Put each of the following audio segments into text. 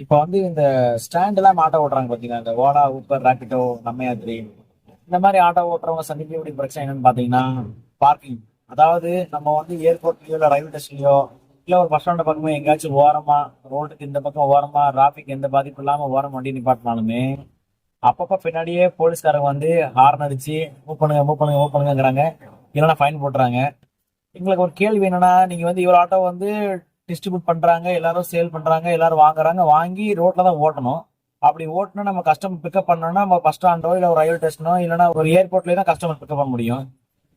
இப்போ வந்து இந்த ஸ்டாண்ட் எல்லாம் ஆட்டோ ஓட்டுறாங்க பாத்தீங்கன்னா இந்த ஓலா ஊப்பர் ராபிட்டோ நம்மையாத்திரி இந்த மாதிரி ஆட்டோ ஓட்டுறவங்க சந்திக்கக்கூடிய பிரச்சனை என்னன்னு பாத்தீங்கன்னா பார்க்கிங் அதாவது நம்ம வந்து ஏர்போர்ட்லயோ இல்ல ரயில்வே ஸ்டேஷன்லயோ இல்ல ஒரு பஸ் ஸ்டாண்ட் பக்கமோ எங்கேயாச்சும் ஓரமா ரோட்டுக்கு இந்த பக்கம் ஓரமா டிராபிக் எந்த பாதிப்பும் இல்லாம ஓரம் வண்டி நிப்பாட்டினாலுமே அப்பப்ப பின்னாடியே போலீஸ்காரங்க வந்து ஹார்ன் அடிச்சு மூவ் பண்ணுங்க மூவ் பண்ணுங்க மூவ் பண்ணுங்கிறாங்க இல்லைன்னா ஃபைன் போட்டுறாங்க. எங்களுக்கு ஒரு கேள்வி என்னன்னா நீங்க வந்து இவ்வளவு ஆட்டோ வந்து டிஸ்ட்ரிபியூட் பண்ணுறாங்க எல்லாரும் சேல் பண்ணுறாங்க எல்லாரும் வாங்குறாங்க வாங்கி ரோட்டில் தான் ஓட்டணும். அப்படி ஓட்டினா நம்ம கஸ்டமர் பிக்கப் பண்ணோம்னா நம்ம பஸ் ஸ்டாண்டோ இல்லை ஒரு ரயில்வே ஸ்டேஷனோ இல்லைன்னா ஒரு ஏர்போர்ட்லேயே தான் கஸ்டமர் பிக்கப் பண்ண முடியும்.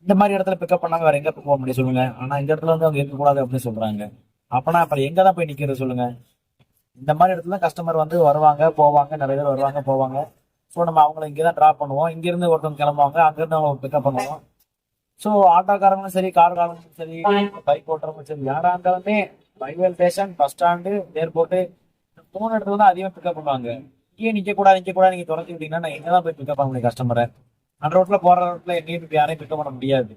இந்த மாதிரி இடத்துல பிக்கப் பண்ணாங்க வேற எங்கே போக முடியும் சொல்லுங்க. ஆனால் இந்த இடத்துல வந்து அவங்க இருக்கக்கூடாது அப்படின்னு சொல்கிறாங்க அப்போனா அப்புறம் எங்கே தான் போய் நிற்கிறது சொல்லுங்க. இந்த மாதிரி இடத்துல கஸ்டமர் வந்து வருவாங்க போவாங்க நிறைய பேர் வருவாங்க போவாங்க. ஸோ நம்ம அவங்கள இங்கே தான் ட்ராப் பண்ணுவோம். இங்கேருந்து ஒருத்தவங்க கிளம்புவாங்க அங்கேருந்து அவங்க பிக்கப் பண்ணுவோம். ஸோ ஆட்டோக்காரங்களும் சரி கார்காரங்களும் சரி பைக் ஓட்டுறவங்களும் சரி யாரா இருந்தாலுமே railway station bus stand airport மூணு இடத்துல தான் அதிகமாக பிக்கப் பண்ணுவாங்க. இங்கேயே நிக்க கூடாது நிக்க கூடாது நீங்க துரத்தி விட்டீங்கன்னா நான் எங்க தான் போய் பிக்கப் பண்ண முடியும் கஸ்டமரை அந்த ரோட்ல போற ரோட்ல எங்கேயும் இப்ப யாரையும் பிக்கப் பண்ண முடியாது.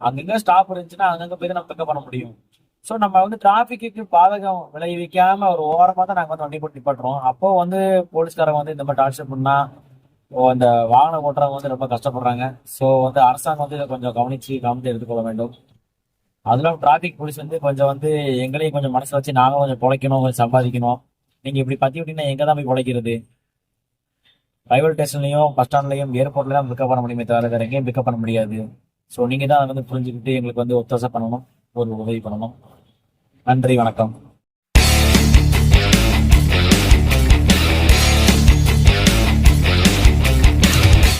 அங்கங்க ஸ்டாப் இருந்துச்சுன்னா அங்கங்க போய் தான் நம்ம பிக்கப் பண்ண முடியும். ஸோ நம்ம வந்து டிராபிக்கு பாதகம் விளைவிக்காம ஒரு ஓரமா தான் நாங்க வந்து வண்டி போட்டு நிப்பாட்டுறோம். அப்போ வந்து போலீஸ்காரங்க வந்து இந்த மாதிரி டார்ச்சர் பண்ணா இந்த வாகனம் ஓட்டுறவங்க வந்து ரொம்ப கஷ்டப்படுறாங்க. ஸோ வந்து அரசாங்கம் வந்து இதை கொஞ்சம் கவனிச்சு கவனித்து எடுத்துக்கொள்ள வேண்டும். அதெல்லாம் டிராபிக் போலீஸ் வந்து கொஞ்சம் வந்து எங்களையும் கொஞ்சம் மனசு வச்சு நாங்களும் கொஞ்சம் பிழைக்கணும் கொஞ்சம் சம்பாதிக்கணும். நீங்கள் இப்படி பற்றி விட்டீங்கன்னா எங்கே தான் போய் பிழைக்கிறது? ரயில்வே ஸ்டேஷன்லையும் பஸ் ஸ்டாண்ட்லையும் ஏர்போர்ட்ல தான் பிக்கப் பண்ண முடியுமே தவிர வேறு எங்கேயும் பிக்கப் பண்ண முடியாது. ஸோ நீங்கள் தான் அதை வந்து புரிஞ்சுக்கிட்டு எங்களுக்கு வந்து ஒத்தாசை பண்ணணும் ஒரு உதவி பண்ணணும். நன்றி வணக்கம்.